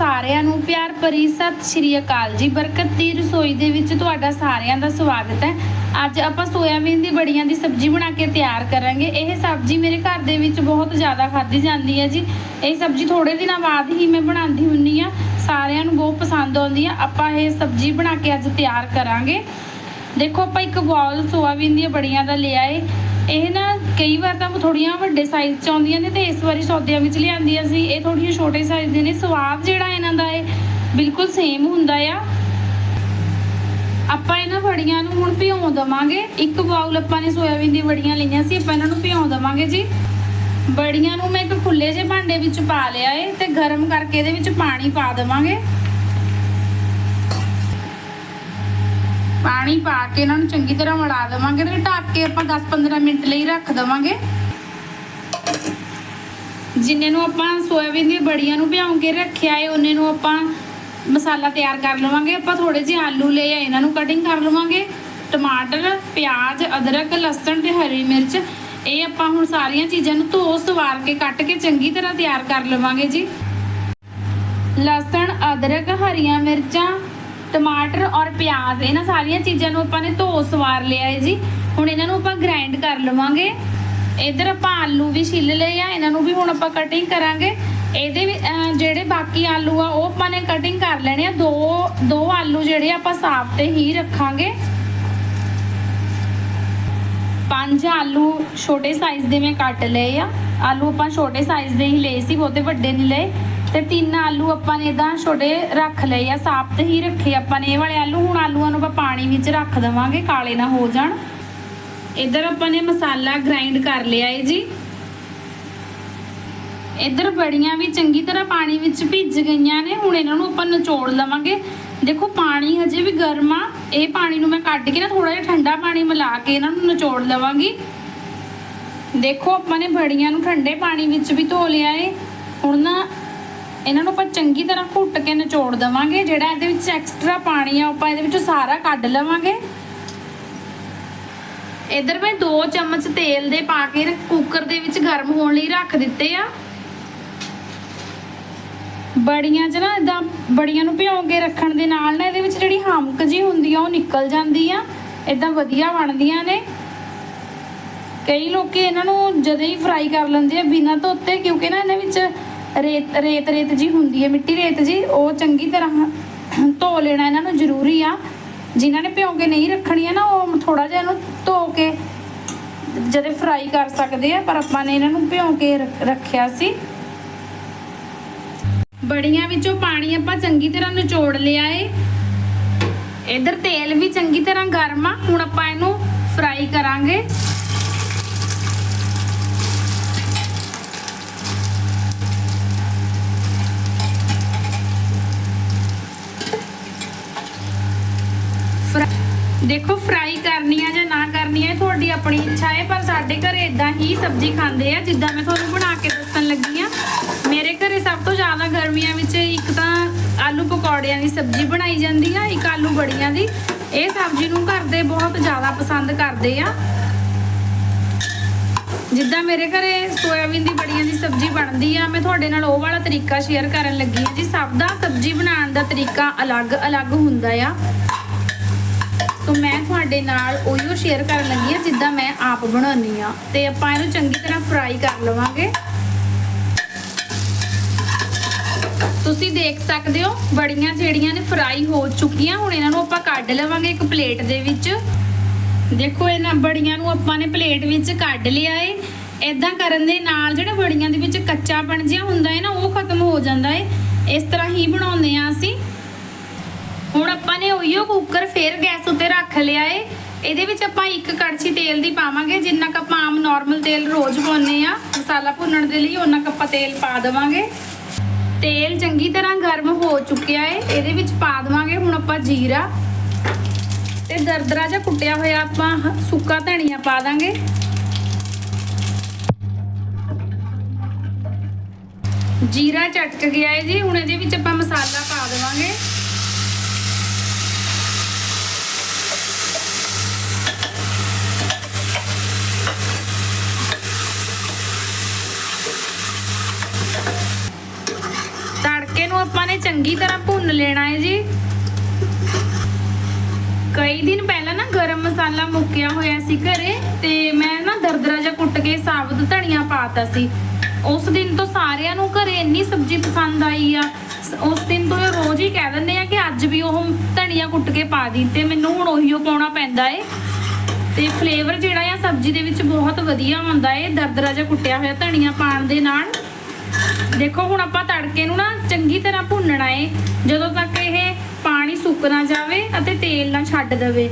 ਸਾਰਿਆਂ ਨੂੰ ਪਿਆਰ ਭਰੀ ਸਤਿ ਸ਼੍ਰੀ ਅਕਾਲ ਜੀ। ਬਰਕਤ ਦੀ ਰਸੋਈ ਦੇ ਵਿੱਚ ਤੁਹਾਡਾ ਸਾਰਿਆਂ ਦਾ ਸਵਾਗਤ ਹੈ। ਅੱਜ ਆਪਾਂ ਸੋਇਆਬੀਨ ਦੀ ਬੜੀਆਂ ਦੀ ਸਬਜ਼ੀ ਬਣਾ ਕੇ ਤਿਆਰ ਕਰਾਂਗੇ। ਇਹ ਸਬਜ਼ੀ ਮੇਰੇ ਘਰ ਦੇ ਵਿੱਚ ਬਹੁਤ ਜ਼ਿਆਦਾ ਖਾਧੀ ਜਾਂਦੀ ਹੈ ਜੀ। ਇਹ ਸਬਜ਼ੀ ਥੋੜੇ ਦਿਨਾਂ ਬਾਅਦ ਹੀ ਮੈਂ ਬਣਾਉਂਦੀ ਹੁੰਨੀ ਆ ਸਾਰਿਆਂ ਨੂੰ ਬਹੁਤ ਪਸੰਦ ਆਉਂਦੀ ਆ ਆਪਾਂ ਇਹ ਸਬਜ਼ੀ ਬਣਾ ਕੇ ਅੱਜ ਤਿਆਰ ਕਰਾਂਗੇ। ਦੇਖੋ ਆਪਾਂ ਇੱਕ ਬਾਉਲ ਸੋਇਆਬੀਨ ਦੀਆਂ ਬੜੀਆਂ ਦਾ ਲਿਆ ਏ ਇਹ ਨਾ ਕਈ ਵਾਰ ਤਾਂ ਥੋੜੀਆਂ ਵੱਡੇ ਸਾਈਜ਼ ਚ ਆਉਂਦੀਆਂ ਨੇ ਤੇ ਇਸ ਵਾਰੀ ਸੌਦਿਆਂ ਵਿੱਚ ਲਿਆਂਦੀਆਂ ਸੀ। ਇਹ ਥੋੜੀਆਂ ਛੋਟੇ ਸਾਈਜ਼ ਦੇ ਨੇ। ਸਵਾਦ ਜਿਹੜਾ ਇਹਨਾਂ ਦਾ ਏ ਬਿਲਕੁਲ ਸੇਮ ਹੁੰਦਾ ਆ। ਆਪਾਂ ਇਹਨਾਂ ਵੜੀਆਂ ਨੂੰ ਹੁਣ ਭਿਉਂ ਦਵਾਂਗੇ। ਇੱਕ ਬਾਉਲ ਆਪਾਂ ਨੇ ਸੋਇਆਬੀਨ ਦੀ ਵੜੀਆਂ ਲਈਆਂ ਸੀ। ਆਪਾਂ ਇਹਨਾਂ ਨੂੰ ਭਿਉਂ ਦਵਾਂਗੇ ਜੀ। ਬੜੀਆਂ ਨੂੰ ਮੈਂ ਇੱਕ ਖੁੱਲੇ ਜਿਹੇ ਭਾਂਡੇ ਵਿੱਚ ਪਾ ਲਿਆ ਏ ਤੇ ਗਰਮ ਕਰਕੇ ਇਹਦੇ ਵਿੱਚ ਪਾਣੀ ਪਾ ਦੇਵਾਂਗੇ। ਪਾਣੀ ਪਾ ਕੇ ਇਹਨਾਂ ਨੂੰ ਚੰਗੀ ਤਰ੍ਹਾਂ ਮਿਲਾ ਦੇਵਾਂਗੇ ਤੇ ਢੱਕ ਕੇ ਆਪਾਂ 10-15 ਮਿੰਟ ਲਈ ਰੱਖ ਦੇਵਾਂਗੇ। ਜਿੰਨੇ ਨੂੰ ਆਪਾਂ ਸੋਇਆਬੀਨ ਦੀਆਂ ਬੜੀਆਂ ਨੂੰ ਭਿਉਂ ਕੇ ਰੱਖਿਆ ਏ, ਉਹਨੇ ਨੂੰ ਆਪਾਂ ਮਸਾਲਾ ਤਿਆਰ ਕਰ ਲਵਾਂਗੇ। ਆਪਾਂ ਥੋੜੇ ਜਿਹੇ ਆਲੂ ਲਏ ਆ, ਇਹਨਾਂ ਨੂੰ ਕਟਿੰਗ ਕਰ ਲਵਾਂਗੇ। ਟਮਾਟਰ, ਪਿਆਜ਼, ਅਦਰਕ, ਲਸਣ ਤੇ ਹਰੀ ਮਿਰਚ, ਇਹ ਆਪਾਂ ਹੁਣ ਸਾਰੀਆਂ ਚੀਜ਼ਾਂ ਨੂੰ ਧੋ, ਸਵਾਰ ਕੇ ਕੱਟ ਕੇ ਚੰਗੀ ਤਰ੍ਹਾਂ ਤਿਆਰ ਕਰ ਲਵਾਂਗੇ ਜੀ। ਲਸਣ, ਅਦਰਕ, ਹਰੀਆਂ ਮਿਰਚਾਂ ਟਮਾਟਰ ਔਰ ਪਿਆਜ਼, ਇਹਨਾਂ ਸਾਰੀਆਂ ਚੀਜ਼ਾਂ ਨੂੰ ਆਪਾਂ ਨੇ ਧੋ ਸਵਾਰ ਲਿਆ ਹੈ ਜੀ। ਹੁਣ ਇਹਨਾਂ ਨੂੰ ਆਪਾਂ ਗ੍ਰਾਈਂਡ ਕਰ ਲਵਾਂਗੇ। ਇਧਰ ਆਪਾਂ ਆਲੂ ਵੀ ਛਿੱਲ ਲਏ ਆ, ਇਹਨਾਂ ਨੂੰ ਵੀ ਹੁਣ ਆਪਾਂ ਕਟਿੰਗ ਕਰਾਂਗੇ। ਇਹਦੇ ਜਿਹੜੇ ਬਾਕੀ ਆਲੂ ਆ, ਉਹ ਆਪਾਂ ਨੇ ਕਟਿੰਗ ਕਰ ਲੈਣੇ ਆ। ਦੋ ਦੋ ਆਲੂ ਜਿਹੜੇ ਆਪਾਂ ਸਾਫ਼ ਤੇ ਹੀ ਰੱਖਾਂਗੇ। ਪੰਜ ਆਲੂ ਛੋਟੇ ਸਾਈਜ਼ ਦੇ ਮੈਂ ਕੱਟ ਲਏ ਆ। ਆਲੂ ਆਪਾਂ ਛੋਟੇ ਸਾਈਜ਼ ਦੇ ਹੀ ਲਏ ਸੀ, ਬਹੁਤੇ ਵੱਡੇ ਨਹੀਂ ਲਏ। ਤੇ ਤਿੰਨ ਆਲੂ ਆਪਾਂ ਨੇ ਇਦਾਂ ਛੋਟੇ ਰੱਖ ਲਏ ਆ, ਸਾਫ਼ ਹੀ ਰੱਖੇ ਆਪਾਂ ਨੇ। ਇਹ ਵਾਲੇ ਆਲੂ, ਹੁਣ ਆਲੂਆਂ ਨੂੰ ਆਪਾਂ ਪਾਣੀ ਵਿੱਚ ਰੱਖ ਦੇਵਾਂਗੇ, ਕਾਲੇ ਨਾ ਹੋ ਜਾਣ। ਇਧਰ ਆਪਾਂ ਨੇ ਮਸਾਲਾ ਗ੍ਰਾਈਂਡ ਕਰ ਲਿਆ ਏ ਜੀ। ਇਧਰ ਬੜੀਆਂ ਵੀ ਚੰਗੀ ਤਰ੍ਹਾਂ ਪਾਣੀ ਵਿੱਚ ਭਿੱਜ ਗਈਆਂ ਨੇ, ਹੁਣ ਇਹਨਾਂ ਨੂੰ ਆਪਾਂ ਨਿਚੋੜ ਲਵਾਂਗੇ। ਦੇਖੋ, ਪਾਣੀ ਹਜੇ ਵੀ ਗਰਮ ਆ। ਇਹ ਪਾਣੀ ਨੂੰ ਮੈਂ ਕੱਢ ਕੇ ਨਾ ਥੋੜਾ ਜਿਹਾ ਠੰਡਾ ਪਾਣੀ ਮਿਲਾ ਕੇ ਇਹਨਾਂ ਨੂੰ ਨਿਚੋੜ ਲਵਾਂਗੀ। ਦੇਖੋ, ਆਪਾਂ ਨੇ ਬੜੀਆਂ ਨੂੰ ਠੰਡੇ ਪਾਣੀ ਵਿੱਚ ਵੀ ਧੋ ਲਿਆ ਏ। ਹੁਣ ਨਾ ਇਹਨਾਂ ਨੂੰ ਆਪਾਂ ਚੰਗੀ ਤਰ੍ਹਾਂ ਘੁੱਟ ਕੇ ਨਿਚੋੜ ਦੇਵਾਂਗੇ, ਜਿਹੜਾ ਇਹਦੇ ਵਿੱਚ ਐਕਸਟਰਾ ਪਾਣੀ ਆ, ਆਪਾਂ ਇਹਦੇ ਵਿੱਚੋਂ ਸਾਰਾ ਕੱਢ ਲਵਾਂਗੇ। ਇਧਰ ਮੈਂ 2 ਚਮਚ ਤੇਲ ਦੇ ਪਾ ਕੇ ਕੁੱਕਰ ਦੇ ਵਿੱਚ ਗਰਮ ਹੋਣ ਲਈ ਰੱਖ ਦਿੱਤੇ ਆ। ਬੜੀਆਂ 'ਚ ਨਾ ਇਦਾਂ ਬੜੀਆਂ ਨੂੰ ਭਿਉਂ ਕੇ ਰੱਖਣ ਦੇ ਨਾਲ ਨਾ ਇਹਦੇ ਵਿੱਚ ਜਿਹੜੀ ਹਮਕ ਜੀ ਹੁੰਦੀ ਆ, ਉਹ ਨਿਕਲ ਜਾਂਦੀ ਆ। ਇਦਾਂ ਵਧੀਆ ਬਣਦੀਆਂ ਨੇ। ਕਈ ਲੋਕੀ ਇਹਨਾਂ ਨੂੰ ਜਦੋਂ ਹੀ ਫਰਾਈ ਕਰ ਲੈਂਦੇ ਆ ਬਿਨਾਂ ਧੋਤੇ, ਕਿਉਂਕਿ ਨਾ ਇਹਨਾਂ ਵਿੱਚ ਰੇਤ ਰੇਤ ਰੇਤ ਜੀ ਹੁੰਦੀ ਹੈ ਮਿੱਟੀ ਰੇਤ ਜੀ, ਉਹ ਚੰਗੀ ਤਰ੍ਹਾਂ ਧੋ ਲੈਣਾ ਇਹਨਾਂ ਨੂੰ ਜ਼ਰੂਰੀ ਆ। ਜਿਨ੍ਹਾਂ ਨੇ ਭਿਉਂ ਕੇ ਨਹੀਂ ਰੱਖਣੀਆਂ ਨਾ, ਉਹ ਥੋੜਾ ਜਿਹਾ ਇਹਨੂੰ ਧੋ ਕੇ ਜਦੋਂ ਫਰਾਈ ਕਰ ਸਕਦੇ ਆ, ਪਰ ਆਪਾਂ ਨੇ ਇਹਨਾਂ ਨੂੰ ਭਿਉਂ ਕੇ ਰੱਖਿਆ ਸੀ। ਬੜੀਆਂ ਵਿੱਚੋਂ ਪਾਣੀ ਆਪਾਂ ਚੰਗੀ ਤਰ੍ਹਾਂ ਨਿਚੋੜ ਲਿਆ ਏ। ਇਧਰ ਤੇਲ ਵੀ ਚੰਗੀ ਤਰ੍ਹਾਂ ਗਰਮ ਆ, ਹੁਣ ਆਪਾਂ ਇਹਨੂੰ ਫਰਾਈ ਕਰਾਂਗੇ। ਦੇਖੋ ਫਰਾਈ ਕਰਨੀ ਆ ਜਾਂ ਨਾ ਕਰਨੀ ਆ ਤੁਹਾਡੀ ਆਪਣੀ ਇੱਛਾ ਹੈ, ਪਰ ਸਾਡੇ ਘਰੇ ਇਦਾਂ ਹੀ ਸਬਜ਼ੀ ਖਾਂਦੇ ਆ, ਜਿੱਦਾਂ ਮੈਂ ਤੁਹਾਨੂੰ ਬਣਾ ਕੇ ਦੱਸਣ ਲੱਗੀ ਆ। ਮੇਰੇ ਘਰੇ ਸਭ ਤੋਂ ਜ਼ਿਆਦਾ ਗਰਮੀਆਂ ਵਿੱਚ ਇੱਕ ਤਾਂ ਆਲੂ ਪਕੌੜਿਆਂ ਦੀ ਸਬਜ਼ੀ ਬਣਾਈ ਜਾਂਦੀ ਆ, ਇੱਕ ਆਲੂ ਬੜੀਆਂ ਦੀ। ਇਹ ਸਬਜ਼ੀ ਨੂੰ ਘਰ ਦੇ ਬਹੁਤ ਜ਼ਿਆਦਾ ਪਸੰਦ ਕਰਦੇ ਆ। ਜਿੱਦਾਂ ਮੇਰੇ ਘਰੇ ਸੋਇਆਬੀਨ ਦੀ ਬੜੀਆਂ ਦੀ ਸਬਜ਼ੀ ਬਣਦੀ ਆ, ਮੈਂ ਤੁਹਾਡੇ ਨਾਲ ਉਹ ਵਾਲਾ ਤਰੀਕਾ ਸ਼ੇਅਰ ਕਰਨ ਲੱਗੀ ਹਾਂ ਜੀ। ਸਭ ਦਾ ਸਬਜ਼ੀ ਬਣਾਉਣ ਦਾ ਤਰੀਕਾ ਅਲੱਗ-ਅਲੱਗ ਹੁੰਦਾ ਆ। ਸੋ ਮੈਂ ਤੁਹਾਡੇ ਨਾਲ ਉਹੀਓ ਸ਼ੇਅਰ ਕਰਨ ਲੱਗੀ ਹਾਂ ਜਿੱਦਾਂ ਮੈਂ ਆਪ ਬਣਾਉਣੀ ਆ ਤੇ ਆਪਾਂ ਇਹਨੂੰ ਚੰਗੀ ਤਰ੍ਹਾਂ ਫਰਾਈ ਕਰ ਲਵਾਂਗੇ। ਤੁਸੀਂ ਦੇਖ ਸਕਦੇ ਹੋ ਬੜੀਆਂ ਜਿਹੜੀਆਂ ਨੇ ਫਰਾਈ ਹੋ ਚੁੱਕੀਆਂ, ਹੁਣ ਇਹਨਾਂ ਨੂੰ ਆਪਾਂ ਕੱਢ ਲਵਾਂਗੇ ਇੱਕ ਪਲੇਟ ਦੇ ਵਿੱਚ। ਦੇਖੋ ਇਹਨਾਂ ਬੜੀਆਂ ਨੂੰ ਆਪਾਂ ਨੇ ਪਲੇਟ ਵਿੱਚ ਕੱਢ ਲਿਆ ਏ। ਇਦਾਂ ਕਰਨ ਦੇ ਨਾਲ ਜਿਹੜਾ ਬੜੀਆਂ ਦੇ ਵਿੱਚ ਕੱਚਾਪਣ ਜਿਹਾ ਹੁੰਦਾ ਹੈ ਨਾ, ਉਹ ਖਤਮ ਹੋ ਜਾਂਦਾ ਏ। ਇਸ ਤਰ੍ਹਾਂ ਹੀ ਬਣਾਉਂਦੇ ਆ ਅਸੀਂ। ਹੁਣ ਆਪਾਂ ਨੇ ਉਹੀਓ ਕੁੱਕਰ ਫੇਰ ਗੈਸ ਉੱਤੇ ਰੱਖ ਲਿਆ ਏ। ਇਹਦੇ ਵਿੱਚ ਆਪਾਂ ਇੱਕ ਕੜਛੀ ਤੇਲ ਦੀ ਪਾਵਾਂਗੇ, ਜਿੰਨਾ ਕੁ ਆਪਾਂ ਆਮ ਨਾਰਮਲ ਤੇਲ ਰੋਜ਼ ਪਾਉਂਦੇ ਆ ਮਸਾਲਾ ਭੁੰਨਣ ਦੇ ਲਈ ਉਹਨਾਂ ਕੁ ਆਪਾਂ ਤੇਲ ਪਾ ਦੇਵਾਂਗੇ। ਤੇਲ ਚੰਗੀ ਤਰ੍ਹਾਂ ਗਰਮ ਹੋ ਚੁੱਕਿਆ ਏ। ਇਹਦੇ ਵਿੱਚ ਪਾ ਦੇਵਾਂਗੇ ਹੁਣ ਆਪਾਂ ਜੀਰਾ। ਤੇ ਦਰਦਰਾ ਜਿਹਾ ਕੁੱਟਿਆ ਹੋਇਆ ਆਪਾਂ ਸੁੱਕਾ ਧਨੀਆ ਪਾ ਦਾਂਗੇ। ਜੀਰਾ ਚਟਕ ਗਿਆ ਏ ਜੀ। ਹੁਣ ਇਹਦੇ ਵਿੱਚ ਆਪਾਂ ਮਸਾਲਾ ਪਾ ਦੇਵਾਂਗੇ ਤੜਕੇ ਨੂੰ ਆਪਾਂ ਨੇ ਚੰਗੀ ਤਰ੍ਹਾਂ ਭੁੰਨ ਲੈਣਾ ਹੈ ਜੀ। ਕਈ ਦਿਨ ਪਹਿਲਾਂ ਨਾ ਗਰਮ ਮਸਾਲਾ ਮੁੱਕਿਆ ਹੋਇਆ ਸੀ ਘਰੇ ਤੇ ਮੈਂ ਨਾ ਦਰਦਰਾ ਜਿਹਾ ਕੁੱਟ ਕੇ ਸਾਬਤ ਧਨੀਆ ਪਾਤਾ ਸੀ। ਉਸ ਦਿਨ ਤੋਂ ਸਾਰਿਆਂ ਨੂੰ ਘਰੇ ਇੰਨੀ ਸਬਜ਼ੀ ਪਸੰਦ ਆਈ ਆ। ਉਸ ਦਿਨ ਤੋਂ ਇਹ ਰੋਜ਼ ਹੀ ਕਹਿ ਦਿੰਦੇ ਆ ਕਿ ਅੱਜ ਵੀ ਉਹ ਧਨੀਆ ਕੁੱਟ ਕੇ ਪਾ ਦੀ ਤੇ ਮੈਨੂੰ ਹੁਣ ਉਹੀ ਉਹ ਪਾਉਣਾ ਪੈਂਦਾ ਏ। ਤੇ ਫਲੇਵਰ ਜਿਹੜਾ ਆ ਸਬਜ਼ੀ ਦੇ ਵਿੱਚ ਬਹੁਤ ਵਧੀਆ ਹੁੰਦਾ ਏ। ਦਰਦਰਾ ਜਿਹਾ ਕੁੱਟਿਆ ਹੋਇਆ ਧਨੀਆ ਪਾਣ ਦੇ ਨਾਲ ਦੇਖੋ, ਹੁਣ ਆਪਾਂ ਤੜਕੇ ਨੂੰ ਨਾ ਚੰਗੀ ਤਰ੍ਹਾਂ ਭੁੰਨਣਾ ਏ। ਜਦੋਂ ਤੱਕ ਇਹ ਪਾਣੀ ਸੁੱਕ ਨਾ ਜਾਵੇ ਅਤੇ ਤੇਲ ਨਾ ਛੱਡ ਦੇਵੇ।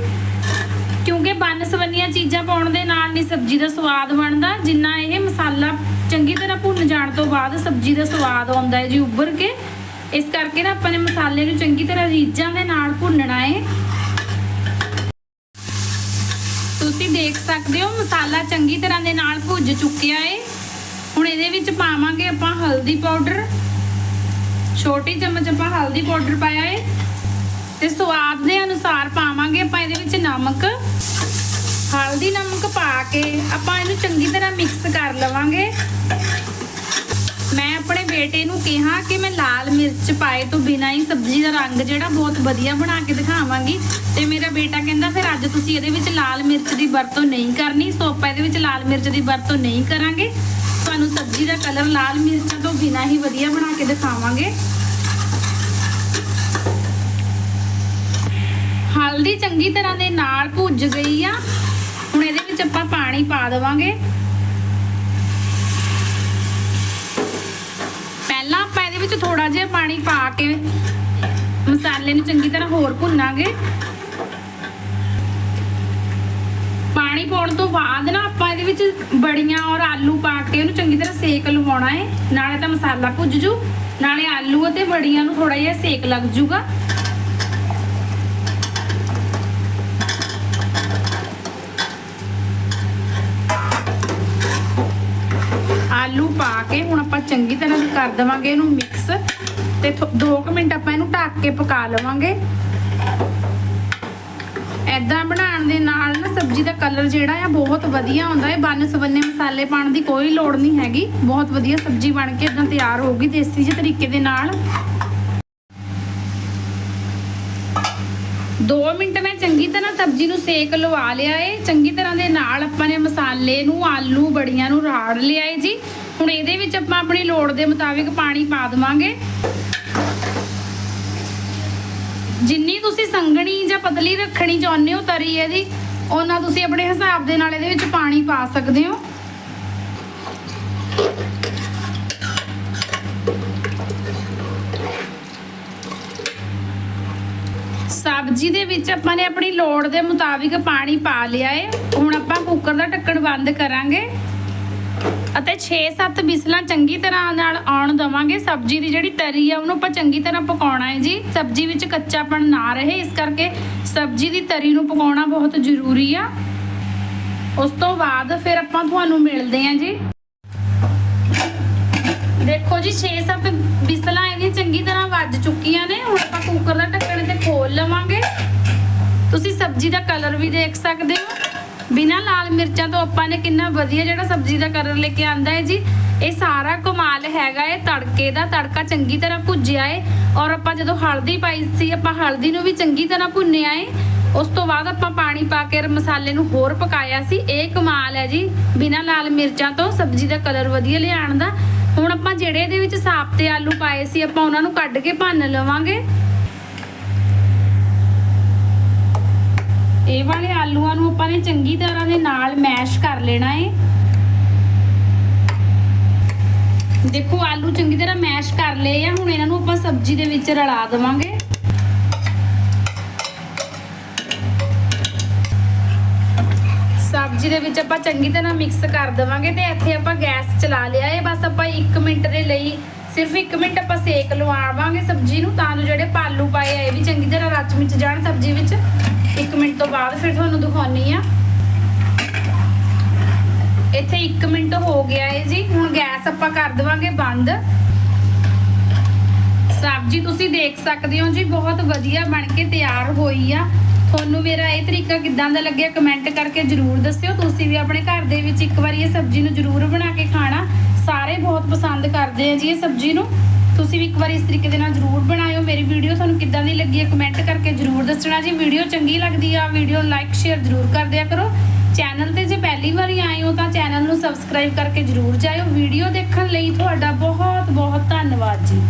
ਕਿਉਂਕਿ ਬਨਸਵੰਨੀਆਂ ਚੀਜ਼ਾਂ ਪਾਉਣ ਦੇ ਨਾਲ ਨਹੀਂ ਸਬਜ਼ੀ ਦਾ ਸਵਾਦ ਬਣਦਾ। ਜਿੰਨਾ ਇਹ ਮਸਾਲਾ ਚੰਗੀ ਤਰ੍ਹਾਂ ਭੁੰਨ ਜਾਣ ਤੋਂ ਬਾਅਦ ਸਬਜ਼ੀ ਦਾ ਸਵਾਦ ਆਉਂਦਾ ਹੈ ਜੀ ਉੱਭਰ ਕੇ। ਇਸ ਕਰਕੇ ਨਾ ਆਪਾਂ ਨੇ ਮਸਾਲੇ ਨੂੰ ਚੰਗੀ ਤਰ੍ਹਾਂ ਰੀਝਾਂ ਦੇ ਨਾਲ ਭੁੰਨਣਾ ਹੈ ਤੁਸੀਂ ਦੇਖ ਸਕਦੇ ਹੋ ਮਸਾਲਾ ਚੰਗੀ ਤਰ੍ਹਾਂ ਦੇ ਨਾਲ ਭੁੱਜ ਚੁੱਕਿਆ ਹੈ ਹੁਣ ਇਹਦੇ ਵਿੱਚ ਪਾਵਾਂਗੇ ਆਪਾਂ ਹਲਦੀ ਪਾਊਡਰ ਛੋਟੀ ਚਮਚ ਆਪਾਂ ਹਲਦੀ ਪਾਊਡਰ ਪਾਇਆ ਏ। ਤੇ ਸਵਾਦ ਦੇ ਅਨੁਸਾਰ ਪਾਵਾਂਗੇ ਆਪਾਂ ਇਹਦੇ ਵਿੱਚ ਨਮਕ। ਹਲਦੀ ਨਮਕ ਪਾ ਕੇ ਆਪਾਂ ਇਹਨੂੰ ਚੰਗੀ ਤਰ੍ਹਾਂ ਮਿਕਸ ਕਰ ਲਵਾਂਗੇ। ਮੈਂ ਆਪਣੇ ਬੇਟੇ ਨੂੰ ਕਿਹਾ ਕਿ ਮੈਂ ਲਾਲ ਮਿਰਚ ਪਾਏ ਤੋਂ ਬਿਨਾਂ ਹੀ ਸਬਜ਼ੀ ਦਾ ਰੰਗ ਜਿਹੜਾ ਬਹੁਤ ਵਧੀਆ ਬਣਾ ਕੇ ਦਿਖਾਵਾਂਗੀ। ਤੇ ਮੇਰਾ ਬੇਟਾ ਕਹਿੰਦਾ, ਫਿਰ ਅੱਜ ਤੁਸੀਂ ਇਹਦੇ ਵਿੱਚ ਲਾਲ ਮਿਰਚ ਦੀ ਵਰਤੋਂ ਨਹੀਂ ਕਰਨੀ, ਸੋ ਆਪਾਂ ਇਹਦੇ ਵਿੱਚ ਲਾਲ ਮਿਰਚ ਦੀ ਵਰਤੋਂ ਨਹੀਂ ਕਰਾਂਗੇ। ਤੁਹਾਨੂੰ ਸਬਜ਼ੀ ਦਾ ਕਲਰ ਲਾਲ ਮਿਰਚਾਂ ਤੋਂ ਬਿਨਾਂ ਹੀ ਵਧੀਆ ਬਣਾ ਕੇ ਦਿਖਾਵਾਂਗੇ। ਹਲਦੀ ਚੰਗੀ ਤਰ੍ਹਾਂ ਦੇ ਨਾਲ ਭੁੱਜ ਗਈ ਆ। ਹੁਣ ਇਹਦੇ ਵਿੱਚ ਆਪਾਂ ਪਾਣੀ ਪਾ ਦੇਵਾਂਗੇ। ਪਹਿਲਾਂ ਆਪਾਂ ਇਹਦੇ ਵਿੱਚ ਥੋੜਾ ਜਿਹਾ ਪਾਣੀ ਪਾ ਕੇ ਮਸਾਲੇ ਨੂੰ ਚੰਗੀ ਤਰ੍ਹਾਂ ਹੋਰ ਭੁੰਨਾਂਗੇ। ਪਾਣੀ ਪਾਉਣ ਤੋਂ ਬਾਅਦ ਨਾ ਆਪਾਂ ਇਹਦੇ ਵਿੱਚ ਬੜੀਆਂ ਔਰ ਆਲੂ ਪਾ ਕੇ ਉਹਨੂੰ ਚੰਗੀ ਤਰ੍ਹਾਂ ਸੇਕ ਲਵਾਉਣਾ ਹੈ ਨਾਲੇ ਤਾਂ ਮਸਾਲਾ ਭੁੱਜ ਜੂ। ਨਾਲੇ ਆਲੂ ਅਤੇ ਬੜੀਆਂ ਨੂੰ ਥੋੜਾ ਜਿਹਾ ਸੇਕ ਲੱਗ ਜੂਗਾ। ਆਲੂ ਪਾ ਕੇ ਹੁਣ ਆਪਾਂ ਚੰਗੀ ਤਰ੍ਹਾਂ ਕਰ ਦੇਵਾਂਗੇ ਇਹਨੂੰ ਮਿਕਸ ਤੇ 2 ਮਿੰਟ ਆਪਾਂ ਇਹਨੂੰ ਢੱਕ ਕੇ ਪਕਾ ਲਵਾਂਗੇ। ਐਦਾਂ ਬਣਾਉਣ ਦੇ ਨਾਲ ਨਾ ਸਬਜ਼ੀ ਦਾ ਕਲਰ ਜਿਹੜਾ ਆ ਬਹੁਤ ਵਧੀਆ ਹੁੰਦਾ ਹੈ। ਬਨ ਸਵੰਨੇ ਮਸਾਲੇ ਪਾਉਣ ਦੀ ਕੋਈ ਲੋੜ ਨਹੀਂ ਹੈਗੀ। ਬਹੁਤ ਵਧੀਆ ਸਬਜ਼ੀ ਬਣ ਕੇ ਇਦਾਂ ਤਿਆਰ ਹੋਊਗੀ ਦੇਸੀ ਜਿਹੇ ਤਰੀਕੇ ਦੇ ਨਾਲ। 2 ਮਿੰਟ ਮੈਂ ਚੰਗੀ ਤਰ੍ਹਾਂ ਸਬਜ਼ੀ ਨੂੰ ਸੇਕ ਲਵਾ ਲਿਆ ਏ। ਚੰਗੀ ਤਰ੍ਹਾਂ ਦੇ ਨਾਲ ਆਪਾਂ ਨੇ ਮਸਾਲੇ ਨੂੰ, ਆਲੂ, ਬੜੀਆਂ ਨੂੰ ਰਾੜ ਲਿਆ ਏ ਜੀ। ਹੁਣ ਇਹਦੇ ਵਿੱਚ ਆਪਾਂ ਆਪਣੀ ਲੋੜ ਦੇ ਮੁਤਾਬਿਕ ਪਾਣੀ ਪਾ ਦੇਵਾਂਗੇ। ਜਿੰਨੀ ਤੁਸੀਂ ਸੰਘਣੀ ਜਾਂ ਪਤਲੀ ਰੱਖਣੀ ਚਾਹੁੰਦੇ ਹੋ ਤਰੀ ਇਹਦੀ ਉਹਨਾਂ ਤੁਸੀਂ ਆਪਣੇ ਹਿਸਾਬ ਦੇ ਨਾਲ ਇਹਦੇ ਵਿੱਚ ਪਾਣੀ ਪਾ ਸਕਦੇ ਹੋ। ਸਬਜ਼ੀ ਦੇ ਵਿੱਚ ਆਪਾਂ ਨੇ ਆਪਣੀ ਲੋੜ ਦੇ ਮੁਤਾਬਿਕ ਪਾਣੀ ਪਾ ਲਿਆ ਏ। ਹੁਣ ਆਪਾਂ ਕੁੱਕਰ ਦਾ ਢੱਕਣ ਬੰਦ ਕਰਾਂਗੇ। ਅਤੇ 6-7 ਬਿਸਲਾਂ ਚੰਗੀ ਤਰ੍ਹਾਂ ਨਾਲ ਆਉਣ ਦਵਾਂਗੇ। ਸਬਜ਼ੀ ਦੀ ਜਿਹੜੀ ਤਰੀ ਆ, ਉਹਨੂੰ ਆਪਾਂ ਚੰਗੀ ਤਰ੍ਹਾਂ ਪਕਾਉਣਾ ਹੈ ਜੀ। ਸਬਜ਼ੀ ਵਿੱਚ ਕੱਚਾਪਣ ਨਾ ਰਹੇ, ਇਸ ਕਰਕੇ ਸਬਜ਼ੀ ਦੀ ਤਰੀ ਨੂੰ ਪਕਾਉਣਾ ਬਹੁਤ ਜ਼ਰੂਰੀ ਆ। ਉਸ ਤੋਂ ਬਾਅਦ ਫਿਰ ਆਪਾਂ ਤੁਹਾਨੂੰ ਮਿਲਦੇ ਹਾਂ ਜੀ। ਦੇਖੋ ਜੀ 6-7 ਬਿਸਲਾਂ ਇਹਦੀਆਂ ਚੰਗੀ ਤਰ੍ਹਾਂ ਵੱਜ ਚੁੱਕੀਆਂ ਨੇ। ਹੁਣ ਆਪਾਂ ਕੁੱਕਰ ਦਾ ਢੱਕਣ ਤੇ ਖੋਲ ਲਵਾਂਗੇ। ਤੁਸੀਂ ਸਬਜ਼ੀ ਦਾ ਕਲਰ ਵੀ ਦੇਖ ਸਕਦੇ ਹੋ। ਬਿਨਾਂ ਲਾਲ ਮਿਰਚਾਂ ਤੋਂ ਆਪਾਂ ਨੇ ਕਿੰਨਾ ਵਧੀਆ ਜਿਹੜਾ ਸਬਜ਼ੀ ਦਾ ਕਲਰ ਲੈ ਕੇ ਆਂਦਾ ਹੈ ਜੀ। ਇਹ ਸਾਰਾ ਕਮਾਲ ਹੈਗਾ ਇਹ ਤੜਕੇ ਦਾ, ਤੜਕਾ ਚੰਗੀ ਤਰ੍ਹਾਂ ਭੁੱਜਿਆ ਏ ਔਰ ਆਪਾਂ ਜਦੋਂ ਹਲਦੀ ਪਾਈ ਸੀ, ਆਪਾਂ ਹਲਦੀ ਨੂੰ ਵੀ ਚੰਗੀ ਤਰ੍ਹਾਂ ਭੁੰਨਿਆ ਏ। ਉਸ ਤੋਂ ਬਾਅਦ ਆਪਾਂ ਪਾਣੀ ਪਾ ਕੇ ਮਸਾਲੇ ਨੂੰ ਹੋਰ ਪਕਾਇਆ ਸੀ। ਇਹ ਕਮਾਲ ਹੈ ਜੀ, ਬਿਨਾਂ ਲਾਲ ਮਿਰਚਾਂ ਤੋਂ ਸਬਜ਼ੀ ਦਾ ਕਲਰ ਵਧੀਆ ਲਿਆਉਣ ਦਾ। ਹੁਣ ਆਪਾਂ ਜਿਹੜੇ ਇਹਦੇ ਵਿੱਚ ਸਾਬਤੇ ਆਲੂ ਪਾਏ ਸੀ, ਆਪਾਂ ਉਹਨਾਂ ਨੂੰ ਕੱਢ ਕੇ ਭੰਨ ਲਵਾਂਗੇ। ਇਹ ਵਾਲੇ ਆਲੂਆਂ ਨੂੰ ਆਪਾਂ ਨੇ ਚੰਗੀ ਤਰ੍ਹਾਂ ਦੇ ਨਾਲ ਮੈਸ਼ ਕਰ ਲੈਣਾ ਏ। ਦੇਖੋ, ਆਲੂ ਚੰਗੀ ਤਰ੍ਹਾਂ ਮੈਸ਼ ਕਰ ਲਏ ਆ। ਹੁਣ ਇਹਨਾਂ ਨੂੰ ਆਪਾਂ ਸਬਜ਼ੀ ਦੇ ਵਿੱਚ ਰਲਾ ਦੇਵਾਂਗੇ। ਸਬਜ਼ੀ ਦੇ ਵਿੱਚ ਆਪਾਂ ਚੰਗੀ ਤਰ੍ਹਾਂ ਮਿਕਸ ਕਰ ਦੇਵਾਂਗੇ ਤੇ ਇੱਥੇ ਆਪਾਂ ਗੈਸ ਚਲਾ ਲਿਆ ਏ। ਬਸ ਆਪਾਂ 1 ਮਿੰਟ ਦੇ ਲਈ, ਸਿਰਫ 1 ਮਿੰਟ ਆਪਾਂ ਸੇਕ ਲਵਾਵਾਂਗੇ ਸਬਜ਼ੀ ਨੂੰ, ਤਾਂ ਜੋ ਜਿਹੜੇ ਪਾਲੂ ਪਾਏ ਆ, ਇਹ ਵੀ ਚੰਗੀ ਤਰ੍ਹਾਂ ਰਚ ਮਿਚ ਜਾਣ ਸਬਜ਼ੀ ਵਿੱਚ। 1 ਮਿੰਟ ਤੋਂ ਬਾਅਦ ਫਿਰ ਤੁਹਾਨੂੰ ਦਿਖਾਉਣੀ ਆ। ਇੱਥੇ 1 ਮਿੰਟ ਹੋ ਗਿਆ ਏ ਜੀ। ਹੁਣ ਗੈਸ ਆਪਾਂ ਕਰ ਦੇਵਾਂਗੇ ਬੰਦ। ਸਬਜ਼ੀ ਤੁਸੀਂ ਦੇਖ ਸਕਦੇ ਹੋ ਜੀ, ਬਹੁਤ ਵਧੀਆ ਬਣ ਕੇ ਤਿਆਰ ਹੋਈ ਆ। ਤੁਹਾਨੂੰ ਮੇਰਾ ਇਹ ਤਰੀਕਾ ਕਿੱਦਾਂ ਦਾ ਲੱਗਿਆ ਕਮੈਂਟ ਕਰਕੇ ਜਰੂਰ ਦੱਸਿਓ। ਤੁਸੀਂ ਵੀ ਆਪਣੇ ਘਰ ਦੇ ਵਿੱਚ ਇੱਕ ਵਾਰੀ ਇਹ ਸਬਜ਼ੀ ਨੂੰ ਜਰੂਰ ਬਣਾ ਕੇ ਖਾਣਾ। ਸਾਰੇ ਬਹੁਤ ਪਸੰਦ ਕਰਦੇ ਆ ਜੀ ਇਹ ਸਬਜ਼ੀ ਨੂੰ। ਤੁਸੀਂ ਵੀ ਇੱਕ ਵਾਰ ਇਸ ਤਰੀਕੇ ਦੇ ਨਾਲ ਜਰੂਰ ਬਣਾਇਓ ਮੇਰੀ ਵੀਡੀਓ। ਤੁਹਾਨੂੰ ਕਿੱਦਾਂ ਦੀ ਲੱਗੀ ਹੈ ਕਮੈਂਟ ਕਰਕੇ ਜਰੂਰ ਦੱਸਣਾ ਜੀ। ਵੀਡੀਓ ਚੰਗੀ ਲੱਗਦੀ ਆ, ਵੀਡੀਓ ਲਾਈਕ ਸ਼ੇਅਰ ਜਰੂਰ ਕਰ ਦਿਆ ਕਰੋ। ਚੈਨਲ ਤੇ ਜੇ ਪਹਿਲੀ ਵਾਰੀ ਆਏ ਹੋ ਤਾਂ ਚੈਨਲ ਨੂੰ ਸਬਸਕ੍ਰਾਈਬ ਕਰਕੇ ਜਰੂਰ ਜਾਇਓ। ਵੀਡੀਓ ਦੇਖਣ ਲਈ ਤੁਹਾਡਾ ਬਹੁਤ ਬਹੁਤ ਧੰਨਵਾਦ ਜੀ।